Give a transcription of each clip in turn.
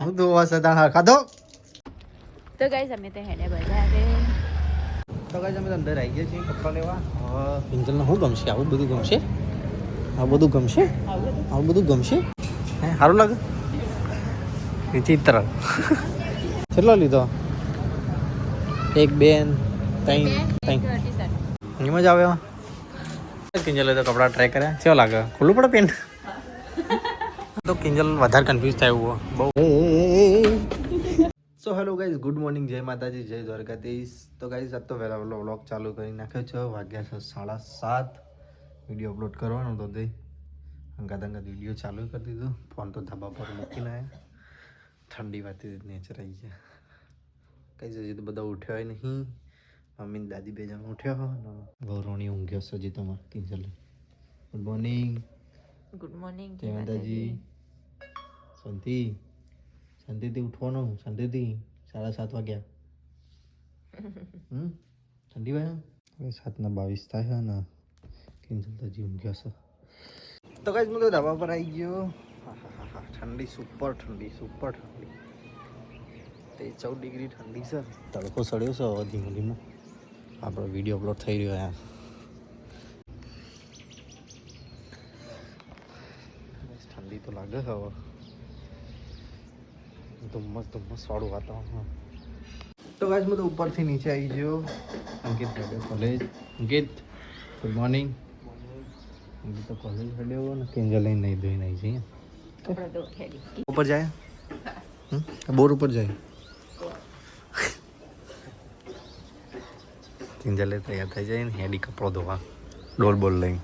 હું તો સદા હા ખાધો? તો ગાઈસ અમે તો હેડે બજારે. તો કાંઈ અમે અંદર આવી ગયા છીએ કપડાં લેવા. હવે પિંજલને શું ગમશે? આવું બધું ગમશે? આવું બધું ગમશે? આવું બધું ગમશે? હે સારું લાગે? વિચિત્ર. કેટલો લીધો? એક બેન ત્રણ ત્રણ. એમાં જ આવે કિંજલ તો કપડાં ટ્રાય કર્યા. કેવો લાગે ખુલ્લું પડે પેન્ટ? તો કિંજલ વધારે કન્ફ્યુઝ થાય એવું બહુ. So hello guys good morning જય માતાજી જય દ્વારકાધીશ. તો ગાઈઝ આજ તો વહેલા વહેલો વ્લોગ ચાલુ કરી નાખ્યો છે. વાગ્યા છે સાડા સાત. વીડિયો અપલોડ કરવાનો તો તે અંગાત અંગાત વીડિયો ચાલુ કરી દીધો. ફોન તો ધાબા પર મૂકીને આવ્યા ઠંડી વાતી નેચર આવી ગયા કઈ હજી તો બધા ઉઠ્યા હોય નહીં. મમ્મી દાદી બે જણ ઉઠ્યા હો ગૌરવણી ઊંઘ્યો છે હજી તમારે Kinjal. Good morning good morning જય માતાજી. શાંતિ. શાંતિથી ઉઠવાનું. શાંતિથી સાડા સાત વાગ્યા. હમ? ઠંડી વાય હવે સાતના બાવીસ થાય છે ને કેન્સલ તો જીવન ગયો છે તો કઈ હું તો ધાબા પર આવી ગયો. ઠંડી સુપર ઠંડી સુપર ઠંડી. તે ચૌદ ડિગ્રી ઠંડી છે. તડકો સડ્યો છે હવે ધીમો ધીમો. આપણો વીડિયો અપલોડ થઈ રહ્યો યાર ઠંડી તો લાગે છે હવે. ધુમ્મસ ધુમ્મસ વાળું વાતાવરણ તો ગાઈસ હું તો ઉપરથી નીચે આવી ગયો. Ankit હેડ્યો college Ankit good morning Ankit તો કોલેજ હેડ્યો ને કિંજલ લઈને નહીં ધોઈને આવી જઈએ. ઉપર જાય? બોર ઉપર જાય? કિંજલે તૈયાર થઈ જાય ને હેડી કપડો ધોવા. ડોલ બોલ લઈને.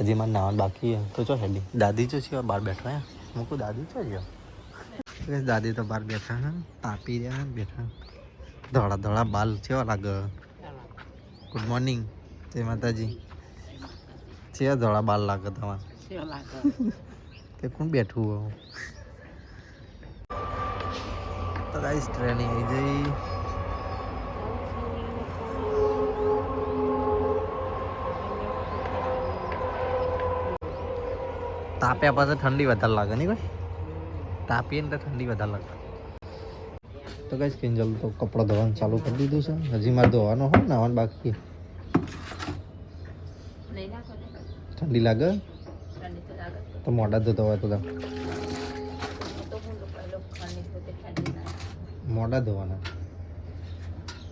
હજી મારે નાવાનું બાકી છે. તો ચો હેડી. દાદી જો છે બહાર બેઠા હે મૂકું દાદી બસ દાદી તો બહાર બેઠા હે તાપી રહ્યા બેઠા ધોળા ધોળા બાલ કેવા લાગે ગુડ મોર્નિંગ જય માતાજી. છે ધોળા બાલ લાગે તમારે? તે કોણ બેઠું હોઉં તો ગાઈસ ટ્રેનિંગ આવી જઈ તાપ્યા પાસે ઠંડી વધારે લાગે નહીં ભાઈ તાપીએ ને તો ઠંડી વધારે લાગે તો કઈ કિંજલ તો કપડાં ધોવાનું ચાલુ કરી દીધું છે. હજી મારે ધોવાનો હોય નાવાનું બાકી. ને ઠંડી લાગે? ઠંડી તો લાગે. તો મોઢા ધોતા હોય તો મોઢા ધોવાના.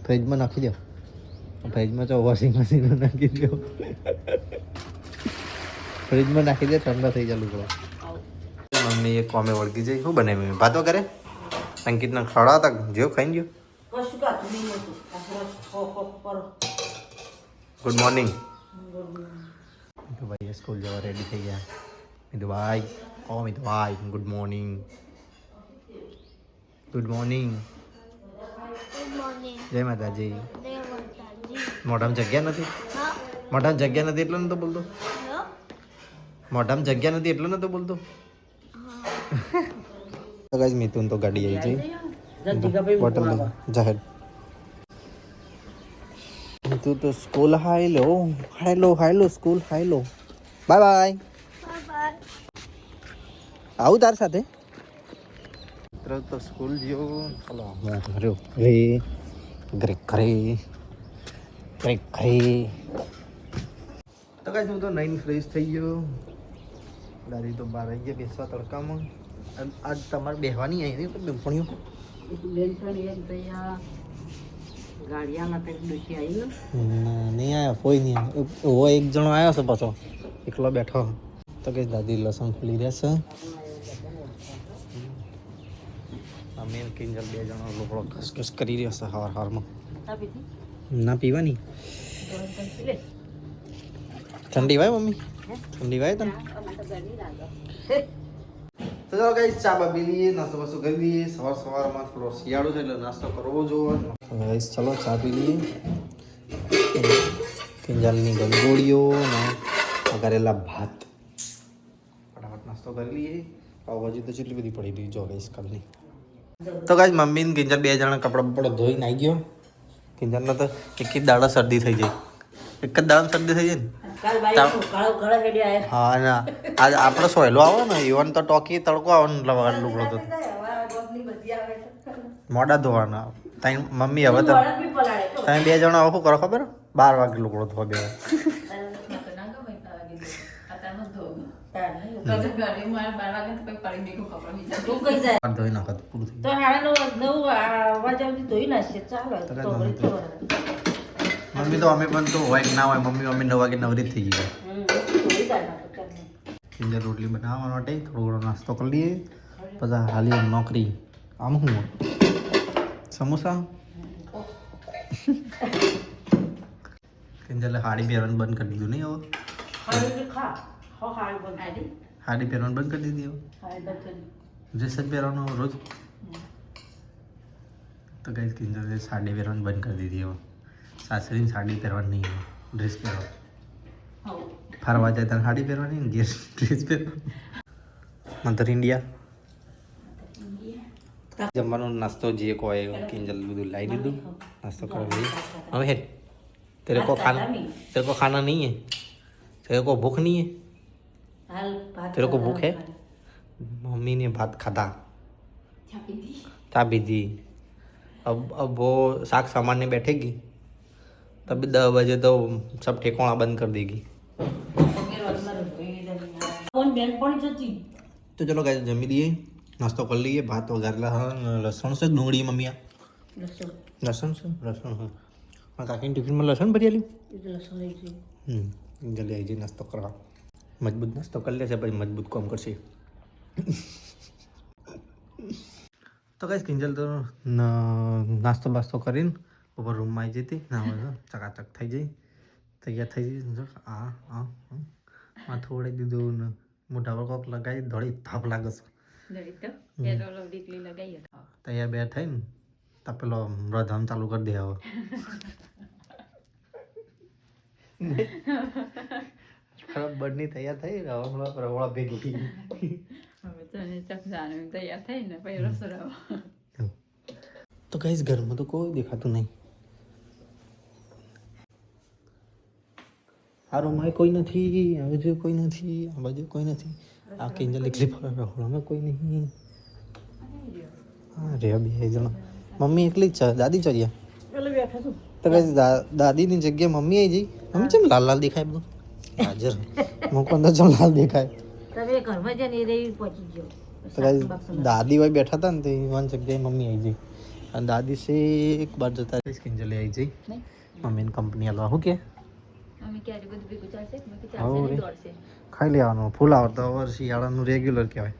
ફ્રિજમાં નાખી દો. ફ્રિજમાં તો વોશિંગ મશીનમાં નાખી દો. ફ્રિજમાં નાખી દે ઠંડા થઈ જાય લુગડા. આવું મમ્મી એક કોમે વળગી જઈ શું બનાવ્યું ભાતો કરે? અંકિતને ખવડાવ હતા જો ખાઈ ગયો. ગુડ મોર્નિંગ તો ભાઈ સ્કૂલ જવા રેડી થઈ ગયા. મિતુ ભાઈ ઓ મિતુ ભાઈ ગુડ મોર્નિંગ ગુડ મોર્નિંગ જય માતાજી. મોઢામાં જગ્યા નથી? મોઢામાં જગ્યા નથી એટલે નતો બોલતો? મોઢામાં જગ્યા નથી એટલે નતો બોલતો? તો ગાઈસ મિતુન તો ગાડી આવી જઈ બોટલ જાહેર મિતુ તો school high low high low high low school high low bye bye આવું તાર સાથે? મિત્રો તો સ્કૂલ ગયો ચલો ઘરે ઘરે ઘરે ઘરે ઘરે. તો કાંઈ હું તો નાઈન ફ્રેશ થઈ ગયો. દાદી તો બહાર આવી ગયા બેસવા તડકામાં આજ તમારે બેહવાની આવી રહી પણ બેનપણીઓ ના નહીં આવ્યો કોઈ નહીં આવ્યો એવો એક જણો આવ્યો છે પાછો એકલો બેઠો તો કે દાદી લસણ ખુલી રહેશે અમે કિંજલ બે જણો લોકડો ખસખસ કરી રહ્યો છે હવાર હવારમાં ના પીવાની ઠંડી વાય મમ્મી ઠંડી વાય તને તો ચાલો ગાઈસ ચા બા લઈએ નાસ્તો બાસ્તો કરી લઈએ. સવાર સવારમાં થોડો શિયાળો છે એટલે નાસ્તો કરવો જોવો. તો ગાઈસ ચલો ચા પી લઈએ. કિંજાલની ગંગોળીઓ ને વઘારેલા ભાત. ફટાફટ નાસ્તો કરી લઈએ. પાવભાજી તો જેટલી બધી પડી રહી, જો ગાઈસ કાલની તો ગાઈસ મમ્મી ને કિંજલ બે જણા કપડા બપડા ધોઈને આવી ગયો. કિંજલને તો એક જ દાડા શરદી થઈ જાય એક જ દાડા શરદી થઈ જાય ને? હા આજ આપણો સોયલો આવો ને ઈવન તો ટોકી તડકો આવે ને વગર લુગડો તો. મોડા ધોવાના. તાઈ મમ્મી હવે તો. તમે બે જણા શું કરો ખબર? બાર વાગે લુગડો ધોવા બે ના ધોઈ નાખો પૂરું થઈ તો હાડા નવ નવ આવાજ આવતી ધોઈ નાખશે ચાલો મમ્મી તો અમે પણ તો હોય ના હોય, મમ્મી મમ્મી નવ વાગે નવરી થઈ ગઈ. કિંજર રોટલી બનાવવા માટે થોડો ઘણો નાસ્તો કરી લઈએ. પછી હાલી નોકરી. આમ હું? સમોસા? કિંજરલે હાડી પહેરવાનું બંધ કરી દીધું નહીં હવે? હાડી પહેરવાનું બંધ કરી દીધી હવે? ડ્રેસ પહેરવાનો રોજ? તો કઈ કિંજલે સાડી પહેરવાનું બંધ કરી દીધી હવે. સાસરીની સાડી પહેરવાની નહીં ડ્રેસ પહેરો. ફરવા જાય ત્યારે સાડી પહેરવાની ને ડ્રેસ ડ્રેસ પહેરવાની મધર ઇન્ડિયા. જમવાનો નાસ્તો જે કોઈ કિંજલ બધું લાવી દીધું. નાસ્તો કરવા હવે હે તેરે કો ખાના તેરે કો ખાના નહીં હે? तेरे को भूख नहीं है तेरे को भूख है मम्मी ભાત ખાધા. खाधा चाबी અબ अब अब वो साग सामान बैठेगी तब दस बजे तो सब ठेकोना बंद कर देगी तो चलो गाइस जमी लिए नाश्ता कर लिए भात वगैरह हाँ लहसुन से ढूंढी मम्मी लहसुन से लहसुन हाँ हाँ काकी ने टिफिन में लहसुन भरी आली जल्दी आई जी नाश्ता करवा મજબૂત નાસ્તો કરી લેશે પછી મજબૂત કામ કરશે તો કઈ કિંજલ તો નાસ્તો બાસ્તો કરીને ઉપર રૂમમાં આવી જતી ના હોય ચકાચક થઈ જઈ તૈયાર થઈ જઈ આ આ આ. માથું દીધું ને મોઢા પર કોક લગાવી ધોળી થાપ લાગે છે. તૈયાર બે થઈને તો પેલો રધામ ચાલુ કરી દે હવે ખરાબ બળની તૈયાર થઈ ને હવે હમણાં રવળા ભેગી હવે તો એને તૈયાર થઈ ને પછી રસોડા તો કઈ ઘરમાં તો કોઈ દેખાતું નહીં આ રૂમમાં કોઈ નથી આ બાજુ કોઈ નથી આ બાજુ કોઈ નથી. આ કેન્જલ એકલી ફરે રહોડામાં કોઈ નહીં. હા રે બે જણા. મમ્મી એકલી જ છે દાદી ચોર્યા પેલો બેઠો છું. તો કઈ દાદીની જગ્યાએ મમ્મી આવી જઈ મમ્મી ચમ લાલ લાલ દેખાય બધું? હાજર. મૂકો અંદર ચમ લાલ દેખાય. તો કઈ દાદી ભાઈ બેઠા હતા ને તો વન જગ્યાએ મમ્મી આવી જઈ અને દાદી છે એક બાર જતા કિંજલે કિંજલી આવી જઈ મમ્મીની કંપની હાલવા. શું કે? ખાઈ લેવાનું. ફૂલાવર તો શિયાળાનું રેગ્યુલર કહેવાય.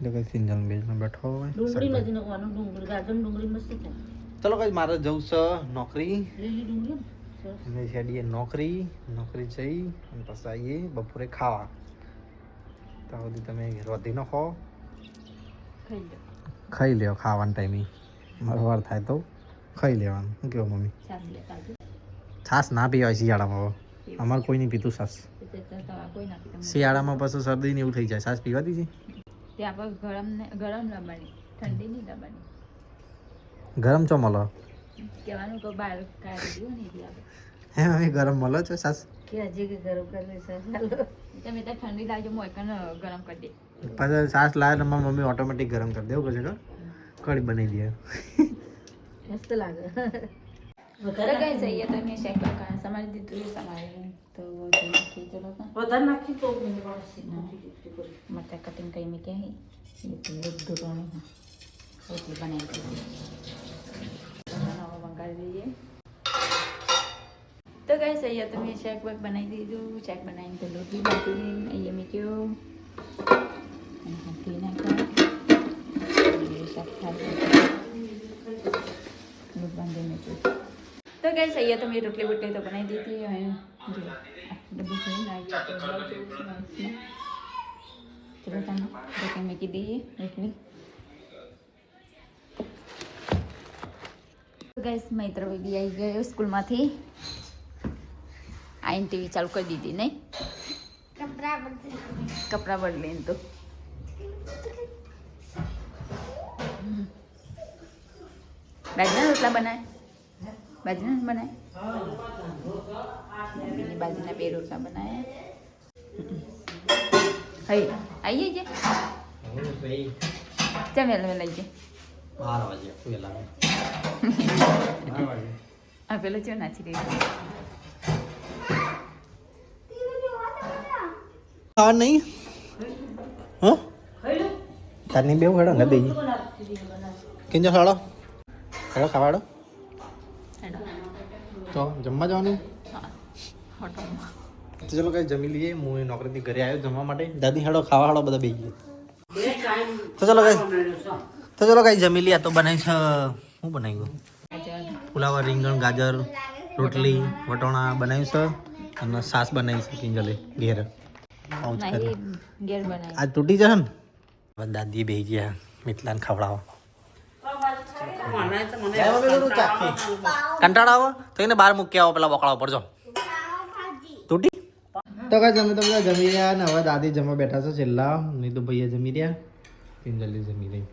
એટલે કઈ કિંજલ બેજમાં બેઠો હોય ડુંગળી નથી નાખવાનું ડુંગળી ગાજર ડુંગળી મસ્ત થાય ચલો કઈ મારે જવું છે નોકરી. લીલી ડુંગળી સરસ. નોકરી નોકરી જઈ અને પછી આવીએ બપોરે ખાવા. ત્યાં સુધી તમે રોધી ન ખો ખાઈ લ્યો ખાવાના ટાઈમે. મારો વાર થાય તો ખાઈ લેવાનું. કેવું મમ્મી? છાશ ના પીવાય શિયાળામાં અમારે કોઈ નહીં પીતું તો કોઈ શિયાળામાં પછી શરદી ને એવું થઈ જાય. છાશ પીવા દીધી ત્યાં પર ગરમ ગરમ રમવાની ઠંડી નહીં ગરમ ચો મળો કહેવાનું બહાર કાઢી. હે મમ્મી ગરમ મળો છો સાસ કે હજી કે ગરમ કરી ચાલો તમે ત્યાં ઠંડી લાવજો મોય કને ગરમ કરી દે. પછી લાવે તો મમ્મી ઓટોમેટિક ગરમ કરી દેવું પછી કઢી બનાવી દે. મસ્ત લાગે. તો વધારે કઈ જઈએ તો મેં શેક કરવા સમારી દીધું એ સમારી તો નાખી ચલો વધારે નાખી તો. મરચા કટિંગ કરીને ક્યાં એટલું બધું રોટલી બનાવી દીધી. મંગાવી દઈએ. તો કઈ સહી તો મેં શેક બેક બનાવી દીધું. શેક બનાવીને તો રોટલી બાકી અહીંયા મેં અને હાથી નાખ્યા. શાક ખાઈ લોટ બાંધી મૂક્યું તો કઈ સહી તો મેં રોટલી બોટલી તો બનાવી દીધી અને જો આ ડબ્બું જોઈને આવી ગયું તો બ્લાઉઝ જેવું છે નાઇસમાં. ચલો તમે રોટી મૂકી દઈએ રોટલી ગેસ મૈત્ર બેબી આવી ગયો સ્કૂલમાંથી આઈને ટીવી ચાલુ કરી દીધી નહીં કપડાં બદલીને તો બાજરીના રોટલા બનાય બાજરીના બનાય. બાજરીના બે રોટલા બનાયા. હઈ આવી જાય બાર વાગે વહેલા આવી જાય આ પેલો ચો નાચી રહ્યો ખાવા નહીં? હા? તારની બે હેડો ને બે કિંજો ખાડો હેડો ખાવાડો હેડો તો જમવા જવાનું? તો ચલો કઈ જમી લઈએ. હું એ નોકરીથી ઘરે આવ્યો જમવા માટે. દાદી હાડો ખાવા હાડો બધા બે ગયા. તો ચલો કઈ તો ચલો કઈ જમી લઈએ. તો બનાવી છે બનાવી બનાવ્યું ફુલાવર રીંગણ ગાજર રોટલી વટોણા બનાવ્યું છે અને સાસ બનાવી છે કિંજલે ઘેર. આજ તૂટી જશે ને? દાદી બે ગયા મિથલાને ખવડાવવા. કંટાળો આવો. તો એને બહાર મૂકી આવો પેલા બોકડા ઉપર જો. તૂટી? તો કઈ જમી તો બધા જમી રહ્યા ને હવે દાદી જમવા બેઠા છે છેલ્લા. નહીં તો ભૈયા જમી રહ્યા. જલ્દી જમી રહી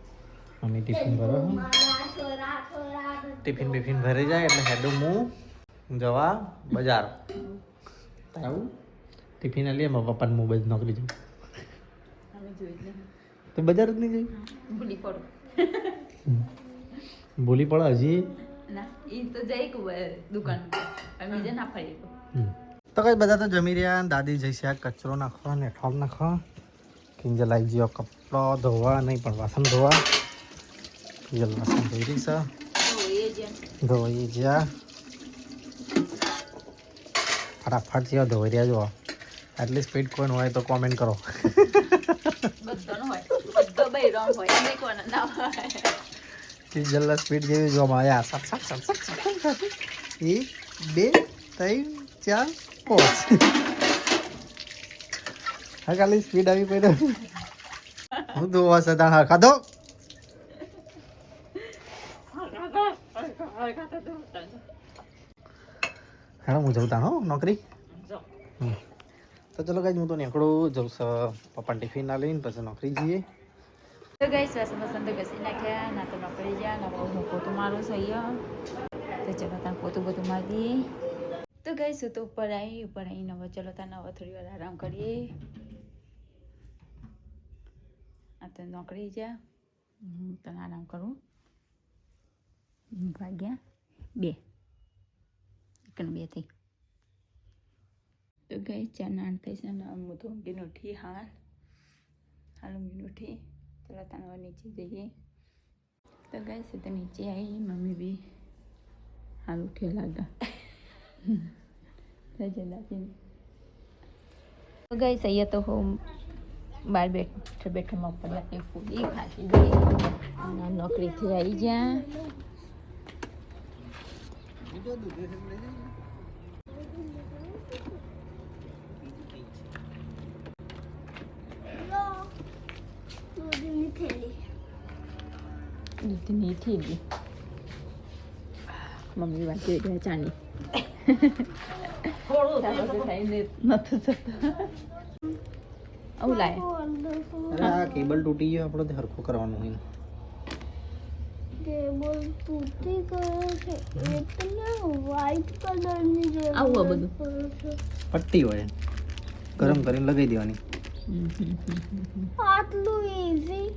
મમ્મી ટિફિન ભરો ટિફિન બિફિન ભરી જાય એટલે હેડું હું જવા બજાર. આવું ટિફિન લઈએ મારા પપ્પાને હું બધી નોકરી જાઉં તો બજાર જ નહીં જઈ? ભૂલી પડો. ભૂલી પડે હજી. તો જઈ કે દુકાન અમે બીજે ના ફરી હમ. તો કઈ બધા તો જમી રહ્યા દાદી જઈશે આ કચરો નાખવા ને ઠોલ નાખવા. કિંજલ આવી ગયો કપડો ધોવા નહીં પણ વાસણ ધોવા. કિંજલ વાસણ ધોઈ રહી છે. એ ધોઈ જ્યાં. ફટાફટ જેવા ધોઈ રહ્યા જો આટલી સ્પીડ કોઈ હોય તો કોમેન્ટ કરો. બધાનો હોય. કિંજલના સ્પીડ જેવી જોવામાં આવ્યા સટ સટ સટ સટ સટ. એક બે ત્રણ ચાર પાંચ. હા ખાલી સ્પીડ આવી પડ્યો હું ધોવા સદા હા ખાધો? હા હું જઉં તાણો નોકરી. તો ચલો કઈ હું તો નીકળું જઉં છું પપ્પા ટિફિન ના લઈને પછી નોકરી જઈએ. તો ગઈ વાસણ વાસણ તો ઘસી નાખ્યા ના તો નોકરી ગયા ના બહુ હું પોતું મારું છે અહીંયા તો ચલો ત્યાં પોતું બધું મારી દઈએ તો ગઈ શું તો ઉપર આવી ઉપર આવીને હવે ચલો ત્યાં હવે થોડી વાર આરામ કરીએ આ તો નોકરી ગયા હું તને આરામ કરું વાગ્યા બે એકણ બે થઈ તો ગઈ ચાર નાન થઈ છે ને હું તો ઊંઘીને ઉઠી હાલ હાલ ઊંઘીને ઉઠી ચલો તને નીચે જઈએ તો ગઈ છે તો નીચે આવી મમ્મી બી હાલ ઉઠ્યા લાગા તો ગઈ સૈયદ તો હું બાર બેઠા બેઠામાં ઉપર લાગે પૂરી ખાતી ગઈ નોકરીથી આવી જ્યાં દૂધની થેલી મમ્મી વાંચી રહ્યા ચાની નથી થતા આવું લાય અરે આ કેબલ તૂટી ગયો આપણે તે કરવાનું હોય કેબલ તૂટી ગયો છે એટલે વ્હાઈટ કલરની જે આવું આ બધું. પટ્ટી હોય ગરમ કરીને લગાવી દેવાની આટલું ઈઝી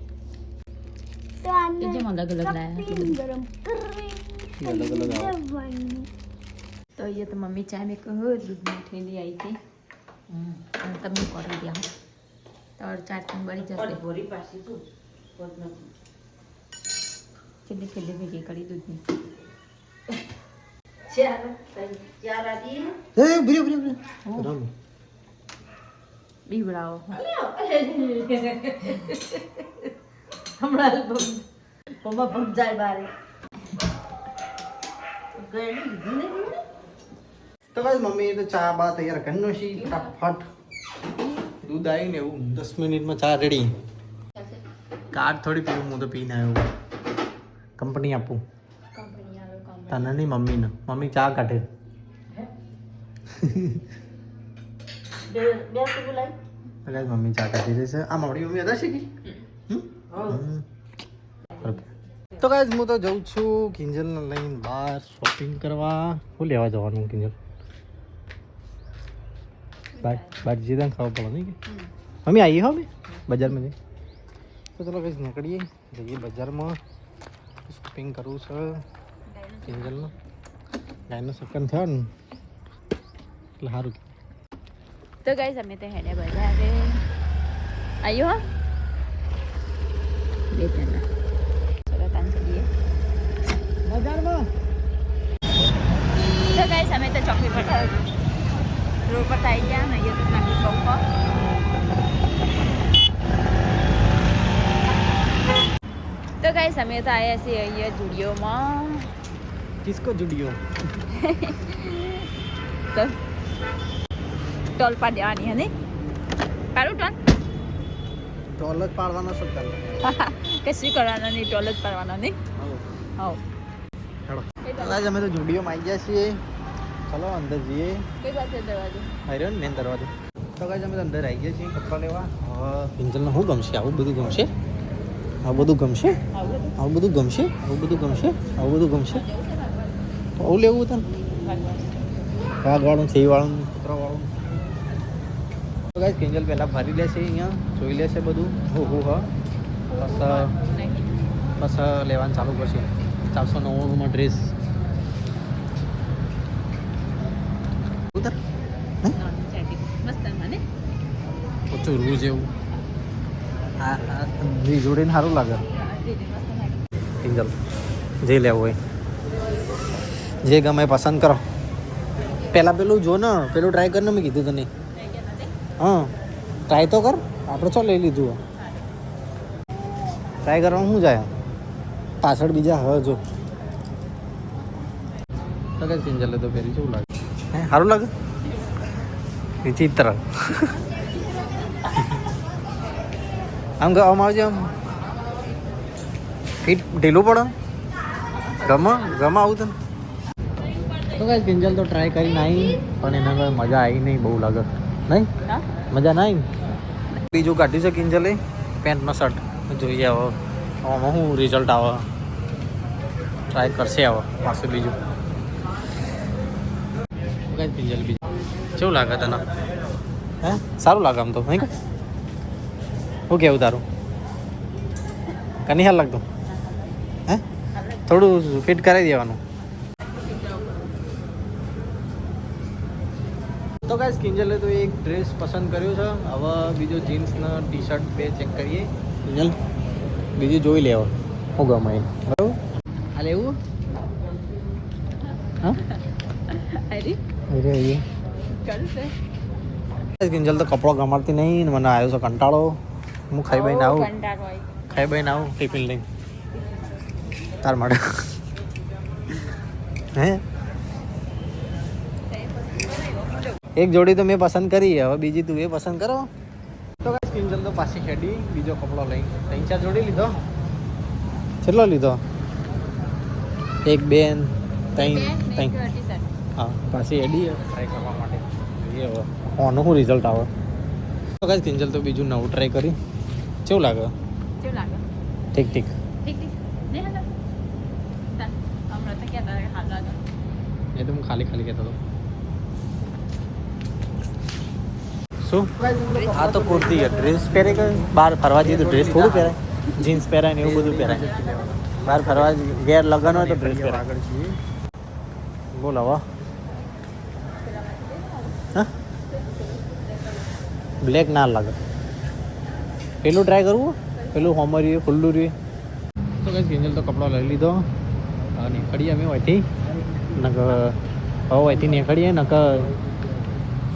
તો આને જેમ અલગ અલગ લાયા અલગ અલગ તો અહીંયા તો મમ્મી ચા મેં કહ્યું દૂધની થેલી આવી હતી અને તમે કરી દયા તો ચાર પણ બળી જશે ભરી પાછી તું પોત નથી છેલ્લી છેલ્લી ભેગી કરી દૂધની. બીવડાવો હમણાં પપ્પા બારે? તો બસ મમ્મી તો ચા બા તૈયાર કરી નાખી ફટાફટ. દૂધ આવ્યું ને એવું દસ મિનિટમાં ચા રેડી. કાર્ડ થોડી પીવું હું તો પીને આવ્યો. કંપની આપું. તને નહીં મમ્મીને. મમ્મી ચા કાઢે. મમ્મી ચા કાઢી છે આ આપણી મમ્મી હતા શીખી તો ગાઈઝ હું તો જઉં છું કિંજલને લઈને બહાર શોપિંગ કરવા. શું લેવા જવાનું કિંજલ? બાર બાર જે ત્યાં ખાવા પડે નહીં કે? મમ્મી આવી હો બજારમાં જઈ. તો ચલો કઈ નીકળીએ. જઈએ બજારમાં. શોપિંગ કરવું છે કિંજલનું. ગાયનો સકન થયો ને, એટલે સારું તો ગાઈસ અમે તો હેડે બજારે. આવ્યો હા? બે જણા ચલો બજારમાં. તો ગાઈસ અમે તો ચોકડી પર રોડ પર આવી ગયા ને અહીંયા તો નાખી પર તો ગાઈસ અમે તો આવ્યા છીએ અહીંયા જુડિયોમાં. કિસકો જુડિયો. તો ટોલ પાડ દેવાની હે ટોલ? ટોલ જ પાડવાનો શું કરવાનો? કશું કરવાનો નહીં ટોલ જ પાડવાનો નહીં. આવો હેડો. આજ અમે તો જુડિયોમાં આવી ગયા છીએ. ચલો અંદર જઈએ. કઈ પાસે દરવાજો આવ્યો ને મેન દરવાજો તો કાંઈ અમે તો અંદર આવી ગયા છીએ કપડાં લેવા. પિંજલને શું ગમશે? આવું બધું ગમશે? આવું બધું ગમશે? આવું બધું ગમશે? આવું બધું ગમશે? આવું બધું ગમશે? આવું લેવું તને વાઘવાળું વાળું કૂતરાવાળું તો ગાઈસ કિંજલ પહેલાં ભરી લેશે અહીંયા, જોઈ લેશે બધું. હો હો. બસ બસ લેવાનું ચાલુ કરશે. ચારસો નવ્વાણુંમાં ડ્રેસ ઓછું રૂ જેવું. આ જોડીને સારું લાગે. કિંજલ જે લેવું હોય. જે ગમે પસંદ કરો. પહેલાં પેલું જો ને, પેલું ટ્રાય કરીને મેં કીધું તને. હા. ટ્રાય તો કર. આપણે ચો લઈ લીધું ટ્રાય કરવાનું શું જાય? પાછળ બીજા હવે જો. તો કઈ તો પહેરી શું લાગે? હે સારું લાગે? વિચિત્ર. આમ ગવામાં આવજે આમ. ફીટ ઢીલું પડે. ગમે ગમે આવું તને. તો કાંઈ કિંજલ તો ટ્રાય કરીને આવી પણ એના મજા આવી નહીં બહુ લાગે. નહીં? હા? મજા ના આવી બીજું કાઢ્યું છે કિંજલે? પેન્ટનો શર્ટ. જોઈએ હવે. આમાં શું રિઝલ્ટ આવે? ટ્રાય કરશે હવે. પાછું બીજું. કિંજલ બીજું. કેવું લાગે તને? હે? સારું લાગે આમ તો નહીં શું કેવું તારું? કની હાલ લાગતું? હે? થોડું ફિટ કરાવી દેવાનું. તો ગાઈસ કિંજલે તો એક ડ્રેસ પસંદ કર્યો છે. હવે બીજો જીન્સ ને ટી શર્ટ બે ચેક કરીએ. કિંજલ બીજું જોઈ લેવો હું ગમે. બરાબર? આ લેવું? હા? અરે. અરે અરે. કરશે. કિંજલ તો કપડો ગમાડતી નહીં મને આવ્યો છે કંટાળો. હું ખાઈ બહીને આવું. ખાઈ બહીને આવું ટિફિન લઈને. તાર માટે. હે? એક જોડી તો મેં પસંદ કરી હવે બીજી તું એ પસંદ કરો. તો ગાઈસ કિંજલ તો પાછી ખેડી બીજો કપડો લઈ. ત્રણ ચાર જોડી લીધો? કેટલો લીધો? એક બેન ત્રણ ત્રણ. હા પાછી એડી ટ્રાય કરવા માટે. જોઈએ હવે. ઓનું શું રિઝલ્ટ આવે? તો કાંઈ કિંજલ તો બીજું નવું ટ્રાય કરી. કેવું લાગે? કેવું લાગે? ઠીક ઠીક. એ તો હું ખાલી ખાલી કહેતો હતો. શું? આ તો કુર્તી ડ્રેસ પહેરે કે બહાર ફરવા જઈએ તો ડ્રેસ થોડું પહેરાય. જીન્સ પહેરાય ને એવું બધું પહેરાય. બહાર ફરવા ગેર લગન હોય તો ડ્રેસ પહેરાય. બોલ હવે. હા? બ્લેક ના લાગે પેલું ટ્રાય કરવું? પેલું હોમર રહ્યું ખુલ્લું રહ્યું? તો કઈ કિંજલ તો કપડો લઈ લીધો. નીકળીએ અમે હોયથી નક હવે હોયથી નીકળીએ નક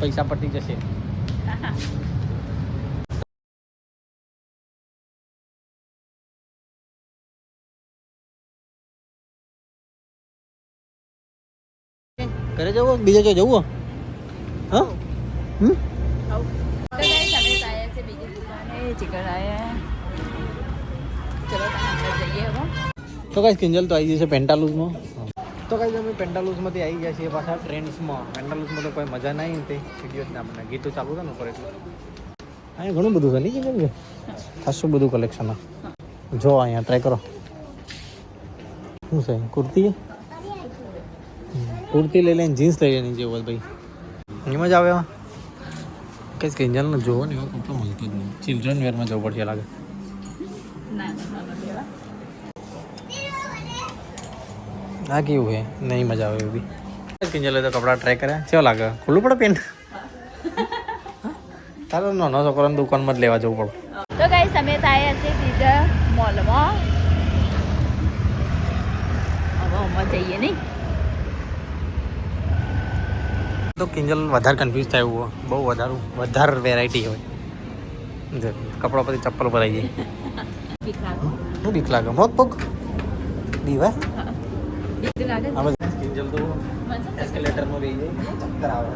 પૈસા પટી જશે. ઘરે જવું બીજે જો જવું હા? હમ? તો છે કઈ કિંજલ તો આવી જશે પેન્ટાલુઝમાં. તો કઈ અમે પેન્ટાલુઝમાંથી આવી ગયા છીએ પાછા ટ્રેન્ડ્સમાં. પેન્ટાલુઝમાં તો કોઈ મજા નહીં તે વીડિયો આપણને ગીતો ચાલુ છે ને ઉપર એટલે. અહીંયા ઘણું બધું છે. નહીં કેમ કે ખાસું બધું કલેક્શન જો, અહીંયા ટ્રાય કરો. શું છે? કુર્તી? કુર્તી લઈ લઈને જીન્સ લઈ લેવાની જેવું ભાઈ. એમાં જ આવે કઈ કિંજલનો જોવો ને એવો જ નહીં. ચિલ્ડ્રન વેરમાં જવું પડશે લાગે ના ના ના લેવા આ કેવું છે નહીં મજા આવે એવી. કિંજલે તો કપડાં ટ્રાય કર્યા કેવો લાગે? ખુલ્લું પડે પેન્ટ? તારો નાનો છોકરાને દુકાનમાં જ લેવા જવું પડે. તો ગાઈસ અમે થાય હશે બીજા મોલમાં હવે આમાં જઈએ નહીં. તો કિંજલ વધારે કન્ફ્યુઝ થાય એવું. બહુ વધારે વધારે વેરાયટી હોય. કપડા પછી ચપ્પલ આવી જાય. બીક લાગે. શું બીક લાગે? મોત પગ દીવા? જાય ચક્કર આવે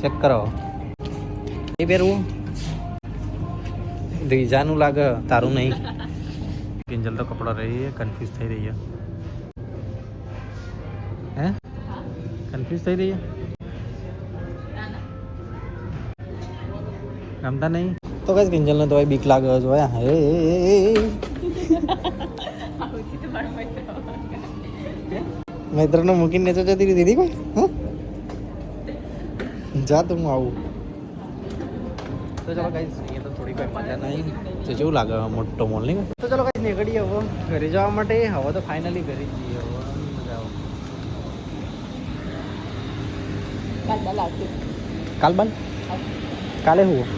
ચેક કરો. એ પહેરવું દ્વિજાનું લાગે તારું નહીં. કિંજલ તો કપડો રહી કન્ફ્યુઝ થઈ રહી હે. કન્ફ્યુઝ થઈ રહી ગમતા નહીં? તો કઈ કિંજલને તો બીક લાગે જોયા હે આવું મિત્ર મૈત્રને મૂકીને તો જતી રહી દીધી કોઈ? જા તો હું આવું. તો ચલો કઈ અહીંયા તો થોડી કોઈ મજા નહીં તો કેવું લાગે મોટો મોલ નહીં તો ચલો કઈ નીકળીએ હવે. ઘરે જવા માટે. હવે તો ફાઇનલી ઘરે જઈએ. હવે મજા આવે. કાલ બાલ કાલ હું. હા?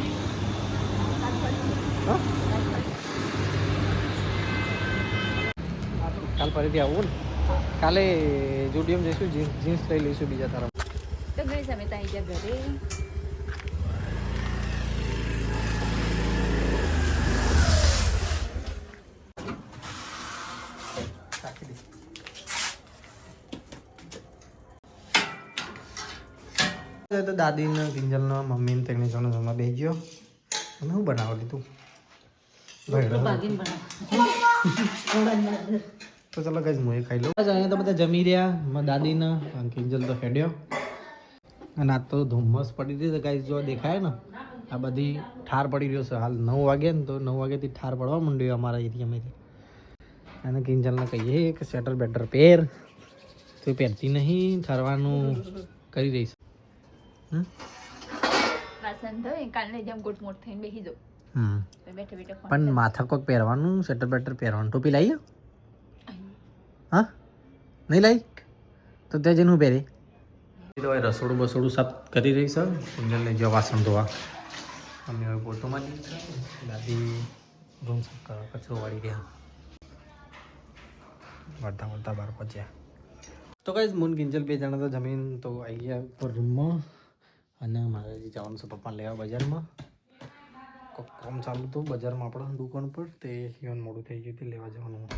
કાલ ફરીથી આવું ને. કાલે જુડિયમ જઈશું જીન્સ જીન્સ લઈ લઈશું બીજા તરફ તો ગઈ અમે ત્યાં ગયા ઘરે. તો દાદીને કિંજલનો મમ્મીને તેની જણો જમવા બે ગયો. અને હું બનાવો લીધું? ભાગીને બનાવ. તો ચાલો કઈ હું એ ખાઈ લઉં. અહીંયા તો બધા જમી રહ્યા. મારા દાદીને કિંજલ તો હેડ્યો. અને આ તો ધુમ્મસ પડી રહી છે ગાઈસ જો દેખાય ને આ બધી ઠાર પડી રહ્યો છે. હાલ નવ વાગે ને તો નવ વાગ્યાથી ઠાર પડવા માંડ્યો અમારા એરિયામાંથી અને કિંજલને કહીએ કે સ્વેટર બેટર પહેર તું પહેરતી નહીં ઠરવાનું કરી રહીશ હા વાસણ કાલની જેમ થઈને બેસી જાઉં. પણ માથા કોક પહેરવાનું સ્વેટર બેટર પહેરવાનું ટોપી લાવી હા? નહીં લાવી તો ત્યાં જઈને હું પહેરી તો હવે રસોડું બસોડું સાફ કરી રહી છે. લઈ જાઓ વાસણ ધોવા. અમે હવે પોતોમાં જઈએ. દાદી રૂમ સાફ કરવા કચરો વાળી રહ્યા. વળતા વળતા બહાર પહોંચ્યા. તો કઈ મૂન કિંજલ બે જણા તો જમીન તો આવી ગયા ઉપર રૂમમાં. અને મારે જવાનું છે પપ્પા લેવા બજારમાં. કામ ચાલુ હતું બજારમાં આપણા દુકાન પર તે ઈવન મોડું થઈ ગયું તે લેવા જવાનું.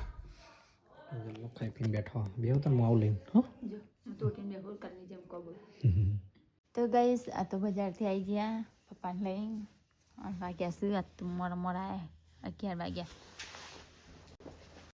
ખાઈ પીને બેઠો. બે તને હું આવું લઈને. હો? તો તો ગઈશ આ તો બજારથી આવી ગયા પપ્પાને લઈને. આઠ વાગ્યા સુધી આ તો મોડા મોડા અગિયાર વાગ્યા.